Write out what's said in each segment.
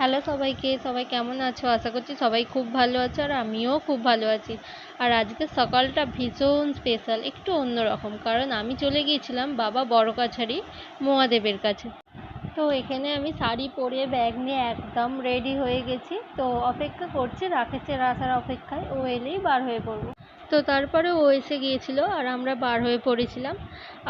Hello সবাইকে, সবাই কেমন আছো? আশা করছি সবাই খুব ভালো আছো আর আমিও খুব ভালো আছি। আর আজকে সকালটা ভীষণ স্পেশাল একটু অন্যরকম। কারণ আমি চলে গিয়েছিলাম বাবা বড় কাছারি মহাদেবের কাছে। তো এখানে আমি শাড়ি পরে ব্যাগ নিয়ে একদম রেডি হয়ে গেছি। তো অপেক্ষা করছি রাকেশের আসার অপেক্ষায়। ও এলেই বার হয়ে পড়ব। তো তারপরে ও এসে গিয়েছিল আর আমরা বার হয়ে পড়েছিলাম।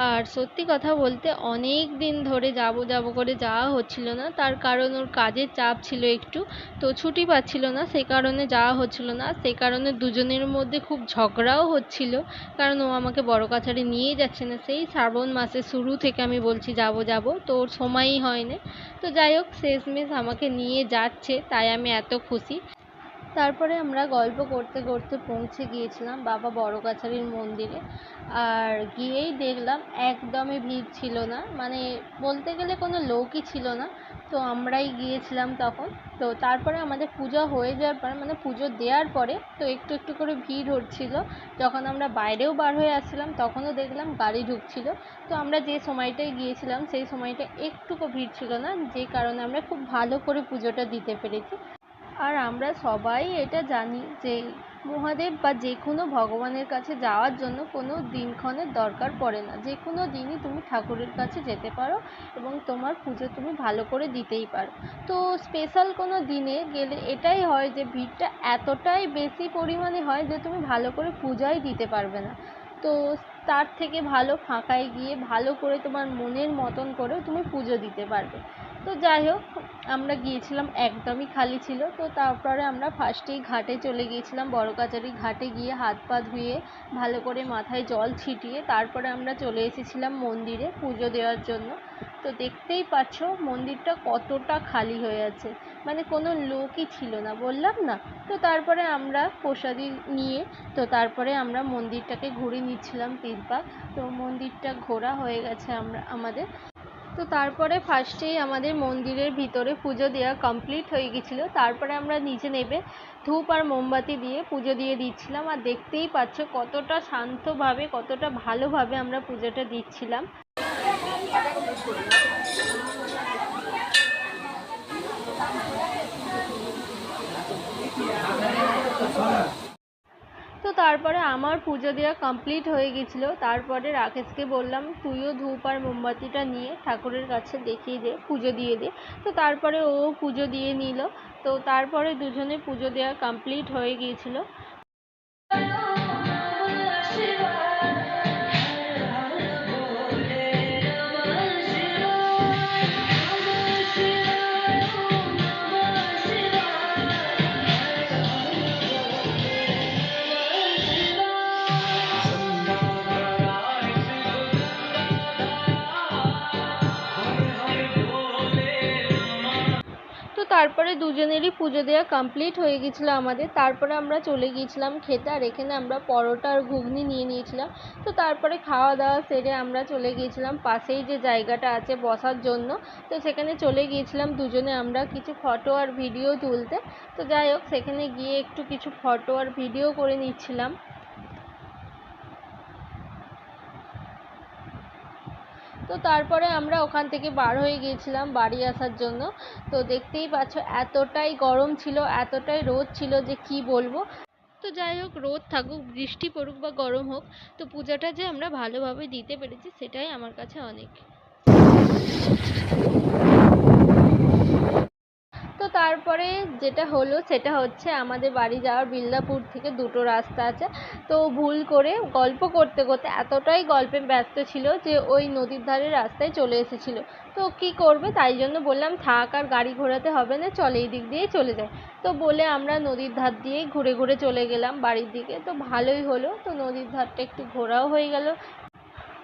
আর সত্যি কথা বলতে অনেক দিন ধরে যাব যাব করে যাওয়া হচ্ছিল না। তার কারণ ওর কাজের চাপ ছিল একটু, তো ছুটি পাচ্ছিল না, সে কারণে যাওয়া হচ্ছিল না। সে কারণে দুজনের মধ্যে খুব ঝগড়াও হচ্ছিল, কারণ ও আমাকে বড় কাছারি নিয়ে যাচ্ছে না। সেই শ্রাবণ মাসের শুরু থেকে আমি বলছি যাব যাব, তো ওর সময়ই হয়নি। তো যাই হোক, শেষমেশ আমাকে নিয়ে যাচ্ছে, তাই আমি এত খুশি। তারপরে আমরা গল্প করতে করতে পৌঁছে গিয়েছিলাম বাবা বড় কাছারির মন্দিরে। আর গিয়েই দেখলাম একদমই ভিড় ছিল না। মানে বলতে গেলে কোনো লোকই ছিল না। তো আমরাই গিয়েছিলাম তখন। তো তারপরে আমাদের পূজা হয়ে যাওয়ার পরে মানে পুজো দেওয়ার পরে তো একটু একটু করে ভিড় হচ্ছিল। যখন আমরা বাইরেও বার হয়ে আসছিলাম, তখনও দেখলাম গাড়ি ঢুকছিল। তো আমরা যে সময়টায় গিয়েছিলাম, সেই সময়টা একটুকু ভিড় ছিল না, যে কারণে আমরা খুব ভালো করে পুজোটা দিতে পেরেছি। আর আমরা সবাই এটা জানি যে মহাদেব বা যে কোনো ভগবানের কাছে যাওয়ার জন্য কোনো দিনক্ষণের দরকার পড়ে না। যে কোনো দিনই তুমি ঠাকুরের কাছে যেতে পারো এবং তোমার পুজো তুমি ভালো করে দিতেই পারো। তো স্পেশাল কোনো দিনে গেলে এটাই হয় যে ভিড়টা এতটাই বেশি পরিমাণে হয় যে তুমি ভালো করে পূজাই দিতে পারবে না। তো তার থেকে ভালো ফাঁকায় গিয়ে ভালো করে তোমার মনের মতন করেও তুমি পুজো দিতে পারবে। তো যাই হোক, আমরা গিয়েছিলাম একদমই খালি ছিল। তো তারপরে আমরা ফার্স্টেই ঘাটে চলে গিয়েছিলাম, বড় কাচারি ঘাটে গিয়ে হাত পা ধুয়ে ভালো করে মাথায় জল ছিটিয়ে তারপরে আমরা চলে এসেছিলাম মন্দিরে পুজো দেওয়ার জন্য। তো দেখতেই পাচ্ছ মন্দিরটা কতটা খালি হয়ে আছে। মানে কোনো লোকই ছিল না, বললাম না। তো তারপরে আমরা প্রসাদি নিয়ে, তো তারপরে আমরা মন্দিরটাকে ঘুরে নিচ্ছিলাম তিন পাক তো মন্দিরটা ঘোরা হয়ে গেছে আমরা, আমাদের। তো তারপরে ফার্স্টেই আমাদের মন্দিরের ভিতরে পুজো দেওয়া কমপ্লিট হয়ে গেছিল। তারপরে আমরা নিচে নেবে ধূপ আর মোমবাতি দিয়ে পুজো দিয়ে দিচ্ছিলাম। আর দেখতেই পাচ্ছ কতটা শান্তভাবে, কতটা ভালোভাবে আমরা পুজোটা দিচ্ছিলাম। তো তারপরে আমার পুজো দেওয়া কমপ্লিট হয়ে গেছিল। তারপরে রাকেশকে বললাম, তুইও ধূপ আর মোমবাতিটা নিয়ে ঠাকুরের কাছে দেখিয়ে দে, পুজো দিয়ে দে। তো তারপরে ও পুজো দিয়ে নিল। তো তারপরে দুজনে পুজো দেওয়া কমপ্লিট হয়ে গিয়েছিল তারপরে দুজনেরই পুজো দেওয়া কমপ্লিট হয়ে গেছিল আমাদের। তারপরে আমরা চলে গিয়েছিলাম খেতে, আর এখানে আমরা পরোটা আর ঘুগনি নিয়ে নিয়েছিলাম। তো তারপরে খাওয়া দাওয়া সেরে আমরা চলে গিয়েছিলাম পাশেই যে জায়গাটা আছে বসার জন্য। তো সেখানে চলে গিয়েছিলাম দুজনে আমরা কিছু ফটো আর ভিডিও তুলতে। তো যাই হোক, সেখানে গিয়ে একটু কিছু ফটো আর ভিডিও করে নিচ্ছিলাম। তো তারপরে আমরা ওখান থেকে বার হয়ে গিয়েছিলাম বাড়ি আসার জন্য। তো দেখতেই পাচ্ছ এতটাই গরম ছিল, এতটাই রোদ ছিল যে কি বলব। তো যাই হোক, রোদ থাকুক, বৃষ্টি পড়ুক বা গরম হোক, তো পূজাটা যে আমরা ভালোভাবে দিতে পেরেছি সেটাই আমার কাছে অনেক তো তারপরে যেটা হলো সেটা হচ্ছে আমাদের বাড়ি যাওয়ার বিল্লাপুর থেকে দুটো রাস্তা আছে। তো ভুল করে গল্প করতে করতে এতটাই গল্পে ব্যস্ত ছিল যে ওই নদীর ধারে রাস্তায় চলে এসেছিল। তো কী করবে? তাই জন্য বললাম, থাক আর গাড়ি ঘোরাতে হবে না, চল এই দিক দিয়েই চলে যাই। তো বলে আমরা নদীর ধার দিয়েই ঘুরে ঘুরে চলে গেলাম বাড়ির দিকে। তো ভালোই হলো, তো নদীর ধারটা একটু ঘোরাও হয়ে গেল।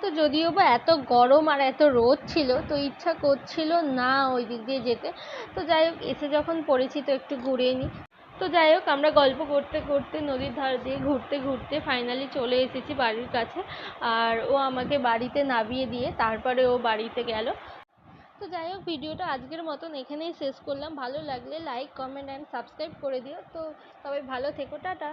তো যদিও বা এত গরম আর এত রোদ ছিল, তো ইচ্ছা করছিল না ওই দিক দিয়ে যেতে। তো যাই হোক, এসে যখন পড়েছি তো একটু ঘুরে নিই। তো যাই হোক, আমরা গল্প করতে করতে নদীর ধার দিয়ে ঘুরতে ঘুরতে ফাইনালি চলে এসেছি বাড়ির কাছে। আর ও আমাকে বাড়িতে নামিয়ে দিয়ে তারপরে ও বাড়িতে গেল। তো যাই হোক, ভিডিওটা আজকের মতন এখানেই শেষ করলাম। ভালো লাগলে লাইক কমেন্ট অ্যান্ড সাবস্ক্রাইব করে দিও। তো সবাই ভালো থেকো, টাটা।